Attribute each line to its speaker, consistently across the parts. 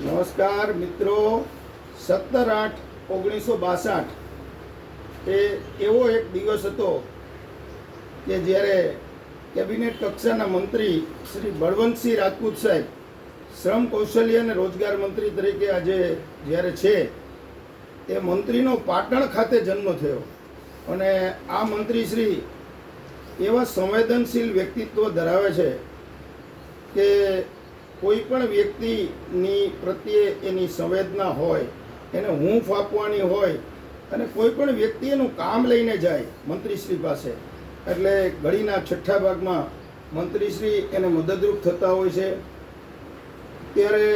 Speaker 1: નમસ્કાર મિત્રો. સત્તર આઠ ઓગણીસો બાસઠ એ એવો એક દિવસ હતો કે જ્યારે કેબિનેટ કક્ષાના મંત્રી શ્રી બળવંતસિંહ રાજપૂત સાહેબ શ્રમ, કૌશલ્ય અને રોજગાર મંત્રી તરીકે આજે જ્યારે છે, એ મંત્રીનો પાટણ ખાતે જન્મ થયો. અને આ મંત્રી શ્રી એવા સંવેદનશીલ વ્યક્તિત્વ ધરાવે છે કે કોઈ પણ વ્યક્તિની પ્રત્યે એની સંવેદના હોય, એને હૂંફ આપવાની હોય અને કોઈ પણ વ્યક્તિ એનું કામ લઈને જાય મંત્રીશ્રી પાસે, એટલે ઘડીના છઠ્ઠા ભાગમાં મંત્રીશ્રી એને મદદરૂપ થતા હોય છે. ત્યારે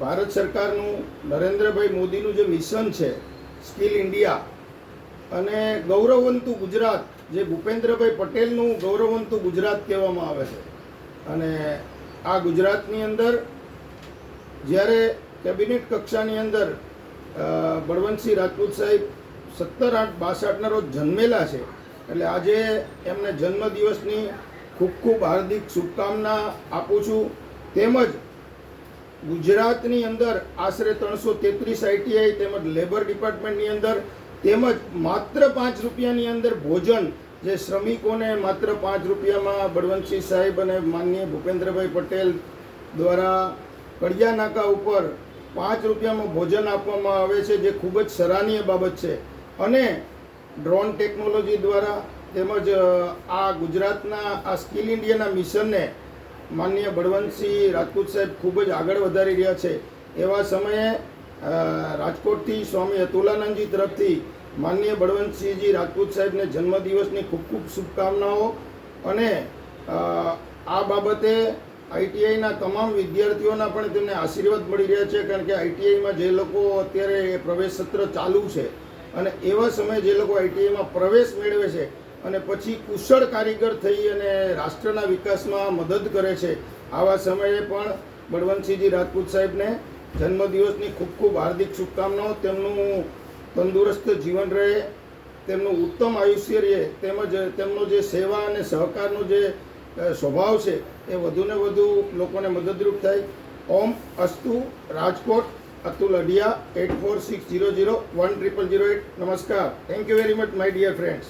Speaker 1: ભારત સરકારનું નરેન્દ્રભાઈ મોદીનું જે મિશન છે, સ્કિલ ઇન્ડિયા, અને ગૌરવવંતુ ગુજરાત, જે ભૂપેન્દ્રભાઈ પટેલનું ગૌરવવંતુ ગુજરાત કહેવામાં આવે છે. અને આ ગુજરાતની અંદર જ્યારે કેબિનેટ કક્ષાની અંદર બળવંતસિંહ રાજપૂત સાહેબ સત્તર આઠ બાસઠના રોજ જન્મેલા છે, એટલે આજે એમને જન્મદિવસની ખૂબ ખૂબ હાર્દિક શુભકામના આપું છું. તેમજ ગુજરાતની અંદર આશરે ત્રણસો તેત્રીસ આઈટીઆઈ તેમજ લેબર ડિપાર્ટમેન્ટની અંદર તેમજ માત્ર પાંચ રૂપિયાની અંદર ભોજન જે શ્રમિકોને માત્ર પાંચ રૂપિયામાં બળવંતસિંહ સાહેબ અને માનનીય ભૂપેન્દ્રભાઈ પટેલ દ્વારા કડિયા નાકા ઉપર પાંચ રૂપિયામાં ભોજન આપવામાં આવે છે, જે ખૂબ જ સરાહનીય બાબત છે. અને ડ્રોન ટેકનોલોજી દ્વારા તેમજ આ ગુજરાતના, આ સ્કિલ ઇન્ડિયાના મિશનને માનનીય બળવંતસિંહ રાજપૂત સાહેબ ખૂબ જ આગળ વધારી રહ્યા છે. એવા સમયે રાજકોટથી સ્વામી અતુલાનંદજી તરફથી માનનીય બળવંતસિંહજી રાજપૂત સાહેબને જન્મદિવસની ખૂબ ખૂબ શુભકામનાઓ અને આ બાબતે આઈટીઆઈના તમામ વિદ્યાર્થીઓના પણ તેમને આશીર્વાદ મળી રહ્યા છે, કારણ કે આઈટીઆઈમાં જે લોકો અત્યારે પ્રવેશ સત્ર ચાલુ છે અને એવા સમયે જે લોકો આઈટીઆઈમાં પ્રવેશ મેળવે છે અને પછી કુશળ કારીગર થઈ અને રાષ્ટ્રના વિકાસમાં મદદ કરે છે, આવા સમયે પણ બળવંતસિંહજી રાજપૂત સાહેબને જન્મદિવસની ખૂબ ખૂબ હાર્દિક શુભકામનાઓ. તેમનું તંદુરસ્ત જીવન રહે, તેમનું ઉત્તમ આયુષ્ય રહે, તેમજ તેમનો જે સેવા અને સહકારનો જે સ્વભાવ છે, એ વધુને વધુ લોકોને મદદરૂપ થાય. ઓમ અસ્તુ Rajkot, Atul Adiya eight four six zero zero one triple zero eight. નમસ્કાર. Thank you very much my dear friends